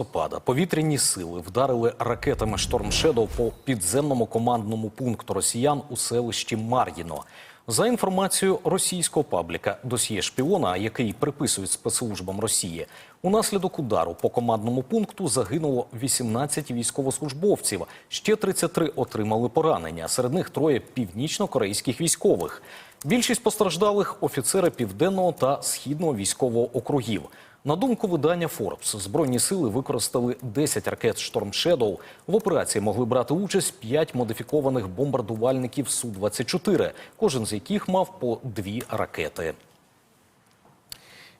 листопада повітряні сили вдарили ракетами «Шторм Шедоу» по підземному командному пункту росіян у селищі Мар'їно. За інформацією російського пабліка «Досьє шпіона», який приписують спецслужбам Росії, унаслідок удару по командному пункту загинуло 18 військовослужбовців. Ще 33 отримали поранення. Серед них троє північно-корейських військових. Більшість постраждалих офіцери південного та східного військового округів. На думку видання Forbes, збройні сили використали 10 ракет Storm Shadow. В операції могли брати участь 5 модифікованих бомбардувальників Су-24, кожен з яких мав по дві ракети.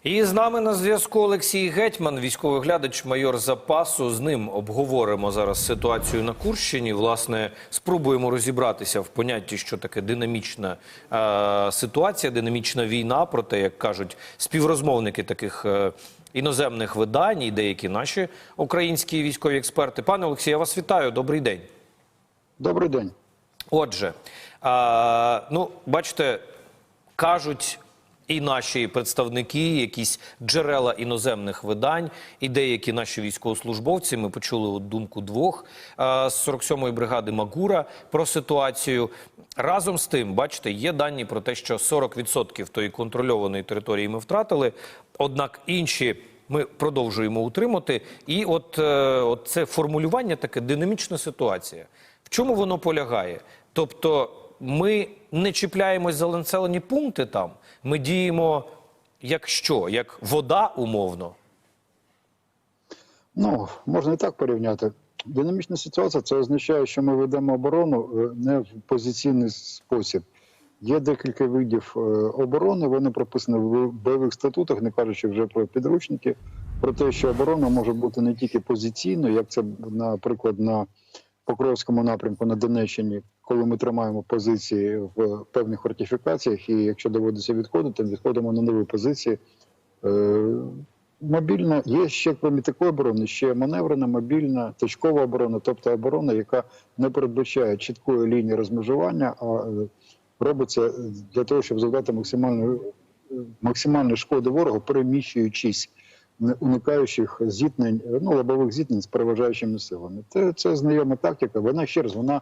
І з нами на зв'язку Олексій Гетьман, військовий глядач, майор запасу. З ним обговоримо зараз ситуацію на Курщині. Власне, спробуємо розібратися в понятті, що таке динамічна е, ситуація, динамічна війна. Проте, як кажуть співрозмовники таких е, іноземних видань і деякі наші українські військові експерти. Пане Олексій, я вас вітаю. Добрий день. Добрий день. Отже, а, ну, бачите, кажуть і наші представники, якісь джерела іноземних видань, і деякі наші військовослужбовці. Ми почули от думку двох а, з 47-ї бригади Магура про ситуацію. Разом з тим, бачите, є дані про те, що 40% тої контрольованої території ми втратили, однак інші. Ми продовжуємо утримати, і от, е, от це формулювання таке динамічна ситуація. В чому воно полягає? Тобто, ми не чіпляємось за населені пункти там, ми діємо як що, як вода умовно. Ну, можна і так порівняти. Динамічна ситуація це означає, що ми ведемо оборону е, не в позиційний спосіб. Є декілька видів е, оборони, вони прописані в бойових статутах, не кажучи вже про підручники, про те, що оборона може бути не тільки позиційною, як це, наприклад, на Покровському напрямку на Донеччині, коли ми тримаємо позиції в певних фортифікаціях, і якщо доводиться відходити, відходимо на нові позиції. Е, Мобільна є ще крім такої оборони, ще маневрена, мобільна, точкова оборона, тобто оборона, яка не передбачає чіткої лінії розмежування, а е, робиться для того, щоб завдати максимальної шкоди ворогу, переміщуючись, уникаючих зіткнень, ну лобових зіткнень з переважаючими силами. Це, це знайома тактика. Вона ще раз вона,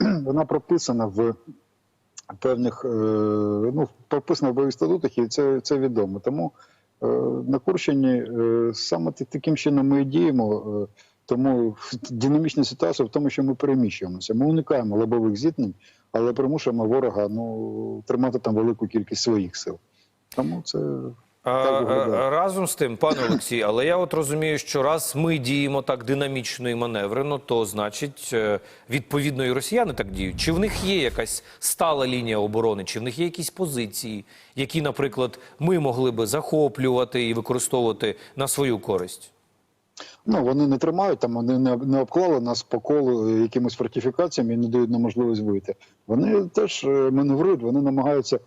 вона прописана в певних е, ну прописано в бойових статутах, і це, це відомо. Тому е, на Курщині е, саме таким чином ми і діємо. Тому динамічна ситуація в тому, що ми переміщуємося. Ми уникаємо лобових зіткнень, але примушуємо ворога ну тримати там велику кількість своїх сил. Тому це А, разом з тим, пане Олексій, але я от розумію, що раз ми діємо так динамічно і маневрено, то значить, е, відповідно, і росіяни так діють. Чи в них є якась стала лінія оборони, чи в них є якісь позиції, які, наприклад, ми могли би захоплювати і використовувати на свою користь? Ну, вони не тримають там, вони не, не обклали нас по колу е, якимись фортифікаціями і не дають нам можливість вийти. Вони теж е, маневрують, вони намагаються.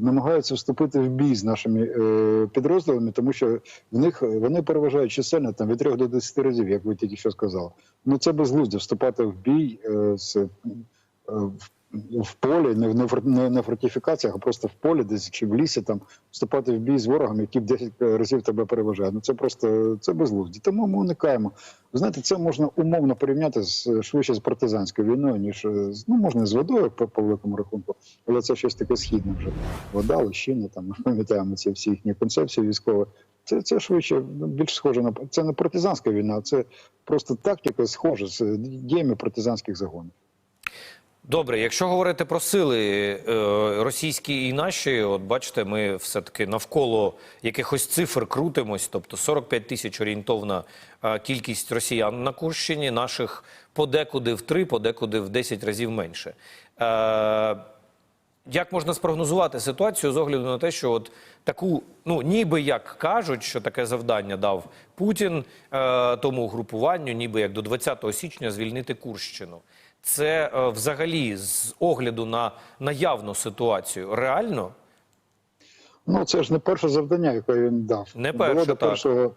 Намагаються вступити в бій з нашими е, підрозділами, тому що в них вони переважають чисельно там від 3 до 10 разів, як ви тільки що сказали. Ну це безглуздя вступати в бій е, з е, в, полі, не в не, на фортифікаціях, а просто в полі, десь чи в лісі там вступати в бій з ворогом, який в 10 разів тебе переважає. Ну це просто це безглузді. Тому ми уникаємо. Ви знаєте, це можна умовно порівняти з швидше з партизанською війною, ніж е, ну можна з водою по, по великому рахунку, але це щось таке східне вже. Вода, лощина, там ми пам'ятаємо ці всі їхні концепції військові. Це, це швидше більш схоже на це не партизанська війна, це просто тактика схожа з діями партизанських загонів. Добре, якщо говорити про сили е, російські і наші, от бачите, ми все-таки навколо якихось цифр крутимось, тобто 45 тисяч орієнтовна е, кількість росіян на Курщині, наших подекуди в 3, подекуди в 10 разів менше. Е, як можна спрогнозувати ситуацію з огляду на те, що от таку, ну ніби як кажуть, що таке завдання дав Путін е, тому групуванню, ніби як до 20 січня звільнити Курщину. Це е, взагалі з огляду на наявну ситуацію реально? Ну, це ж не перше завдання, яке він дав. Не Було до так. першого,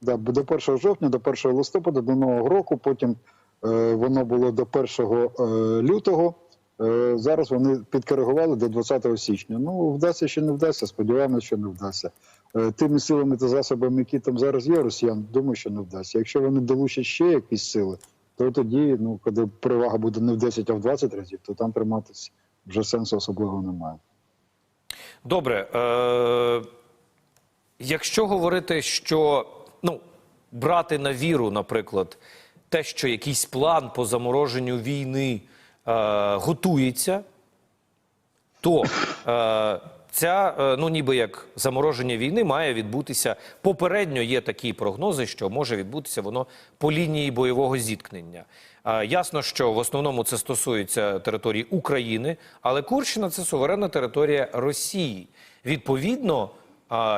да, до 1 жовтня, до 1 листопада, до Нового року. Потім е, воно було до 1 е, лютого. Е, зараз вони підкоригували до 20 січня. Ну, вдасться чи не вдасться, сподіваємося, що не вдасться. е, тими силами та засобами, які там зараз є, росіян, думаю, що не вдасться. Якщо вони долучать ще якісь сили, то тоді, ну коли перевага буде не в 10, а в 20 разів, то там триматися вже сенсу особливого немає. Добре. Е- якщо говорити, що ну, брати на віру, наприклад, те, що якийсь план по замороженню війни е- готується, то е, ця, е, ну ніби як замороження війни має відбутися. Попередньо є такі прогнози, що може відбутися воно по лінії бойового зіткнення. Ясно, що в основному це стосується території України, але Курщина це суверенна територія Росії. Відповідно,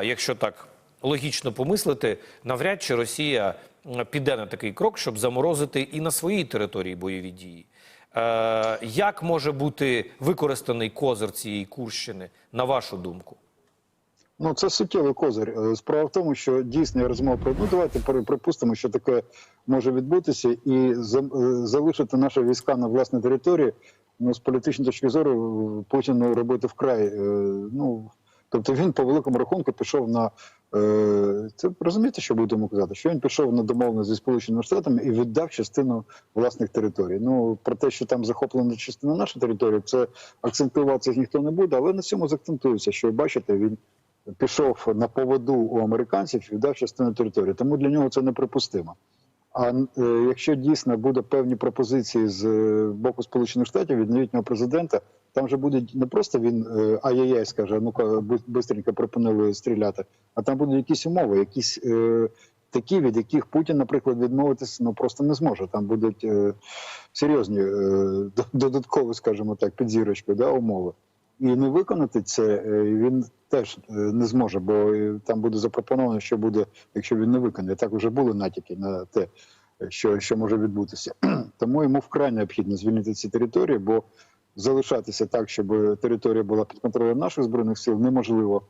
якщо так логічно помислити, навряд чи Росія піде на такий крок, щоб заморозити і на своїй території бойові дії. Е, як може бути використаний козир цієї Курщини, на вашу думку? Ну, це суттєвий козир. Е, Справа в тому, що дійсно я розмова про ну давайте припустимо, що таке може відбутися, і е, залишити наші війська на власній території. Ну, з політичної точки зору Путіну робити вкрай. Ну тобто він по великому рахунку пішов на це розумієте, що будемо казати? Що він пішов на домовленість зі сполученими штатами і віддав частину власних територій. Ну про те, що там захоплена частина нашої території, це акцентуватися ніхто не буде, але на цьому заакцентується, що бачите, він пішов на поводу у американців і віддав частину території. Тому для нього це неприпустимо. А е, якщо дійсно буде певні пропозиції з е, боку Сполучених Штатів від новітнього президента, там вже буде не просто він е, ай-яй-яй скаже, ну-ка бистренько припинили стріляти, а там будуть якісь умови, якісь е, такі, від яких Путін, наприклад, відмовитися ну просто не зможе. Там будуть е, серйозні е, додаткові, скажімо так, під зірочкою, да, умови. І не виконати це е, він теж е, не зможе, бо е, там буде запропоновано, що буде, якщо він не виконає. Так вже були натяки на те, що, що може відбутися. Тому йому вкрай необхідно звільнити ці території, бо залишатися так, щоб територія була під контролем наших збройних сил, неможливо.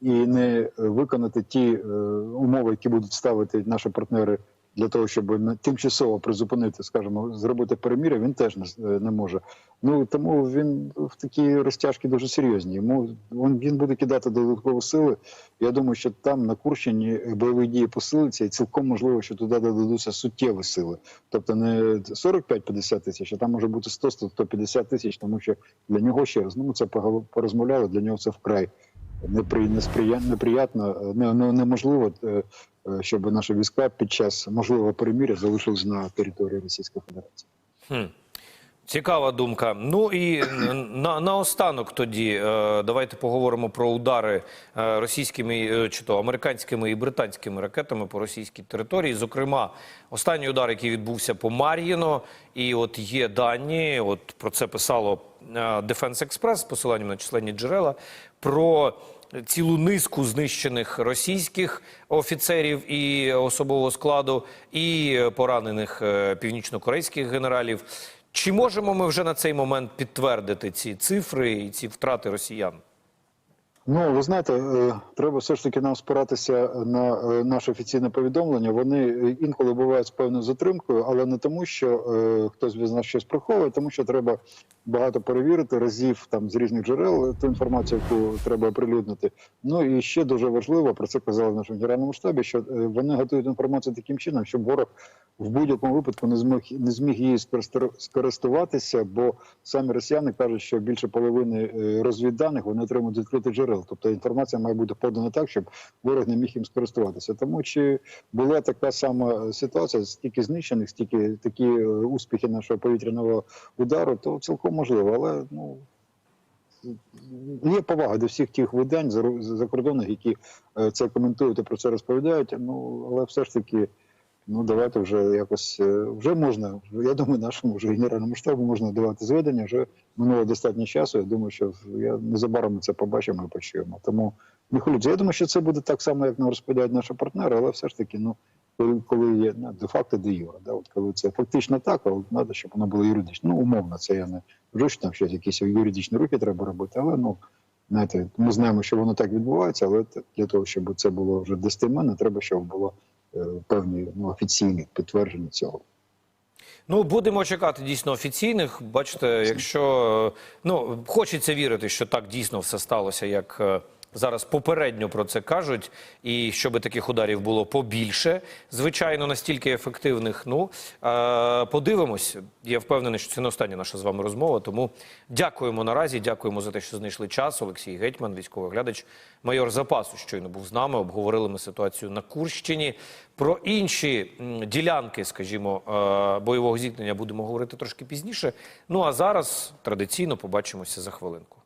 І не виконати ті е, умови, які будуть ставити наші партнери для того, щоб тимчасово призупинити, скажімо, зробити перемір'я, він теж не, е, не може. Ну тому він в такі розтяжки дуже серйозні. Йому він, буде кидати додаткові сили. Я думаю, що там на Курщині бойові дії посилиться, і цілком можливо, що туди додадуться суттєві сили. Тобто не 45-50 тисяч, а там може бути 100-150 тисяч, тому що для нього ще раз, ну це порозмовляли, для нього це вкрай неприятно, не, не, неможливо, е, е, щоб наші війська під час можливого переміря залишились на території Російської Федерації. Хм. Цікава думка. Ну і на, наостанок тоді е, давайте поговоримо про удари е, російськими е, чи то американськими і британськими ракетами по російській території. Зокрема, останній удар, який відбувся по Мар'їно, і от є дані. От про це писало е, Defense Express з посиланням на численні джерела про цілу низку знищених російських офіцерів і особового складу, і поранених північнокорейських північно-корейських генералів. Чи можемо ми вже на цей момент підтвердити ці цифри і ці втрати росіян? Ну, ви знаєте, е, треба все ж таки нам спиратися на е, наше офіційне повідомлення. Вони е, інколи бувають з певною затримкою, але не тому, що хтось від нас щось приховує, тому що треба багато перевірити разів там з різних джерел ту інформацію, яку треба оприлюднити. Ну і ще дуже важливо про це казали в нашому генеральному штабі, що вони готують інформацію таким чином, щоб ворог в будь-якому випадку не змог не зміг її скористуватися, бо самі росіяни кажуть, що більше половини розвідданих вони отримують відкритих джерел. Тобто інформація має бути подана так, щоб ворог не міг їм скористуватися. Тому чи була така сама ситуація, стільки знищених, стільки такі е, успіхи нашого повітряного удару, то цілком можливо, але ну. Є повага до всіх тих видань закордонних, які е, це коментують і про це розповідають. Ну але все ж таки, ну давайте вже якось е, вже можна. Я думаю, нашому вже генеральному штабу можна давати зведення. Вже минуло достатньо часу. Я думаю, що я незабаром це побачимо і почуємо. Тому не хвилюйтеся. Я думаю, що це буде так само, як нам розповідають наші партнери, але все ж таки, ну коли, є ну, де-факто де юра, да, от коли це фактично так, але треба, щоб воно було юридично. Ну, умовно, це я не кажу, що там щось якісь юридичні рухи треба робити, але ну. Знаєте, ми знаємо, що воно так відбувається, але для того, щоб це було вже достеменно, треба, щоб було певні ну, офіційні підтвердження цього. Ну, будемо чекати дійсно офіційних. Бачите, якщо е, ну хочеться вірити, що так дійсно все сталося, як е, зараз попередньо про це кажуть, і щоб таких ударів було побільше, звичайно, настільки ефективних. Ну е, подивимось. Я впевнений, що це не остання наша з вами розмова. Тому дякуємо наразі. Дякуємо за те, що знайшли час. Олексій Гетьман, військовий глядач, майор запасу, щойно був з нами. Обговорили ми ситуацію на Курщині. Про інші ділянки, скажімо, е, бойового зіткнення будемо говорити трошки пізніше. Ну а зараз традиційно побачимося за хвилинку.